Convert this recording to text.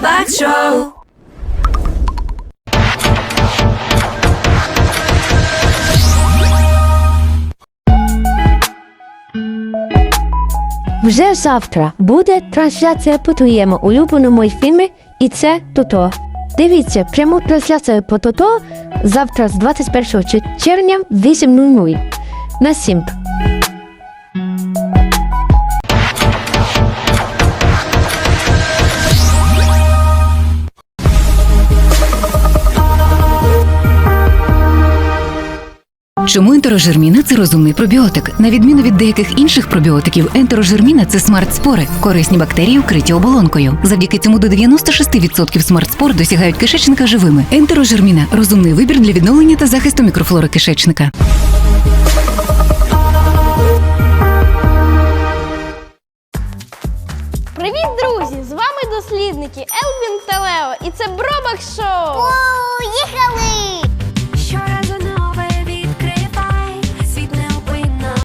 Собак Вже завтра буде трансляція по твоєму улюбленому фільмі, і це тото. Дивіться пряму трансляцію по тото завтра з 21 червня 8.00 на сімп. Чому ентерожерміна – це розумний пробіотик? На відміну від деяких інших пробіотиків, ентерожерміна – це смарт-спори, корисні бактерії, вкриті оболонкою. Завдяки цьому до 96% смарт-спор досягають кишечника живими. Ентерожерміна – розумний вибір для відновлення та захисту мікрофлори кишечника. Привіт, друзі! З вами дослідники Елвін та Лео, і це Бробак Шоу!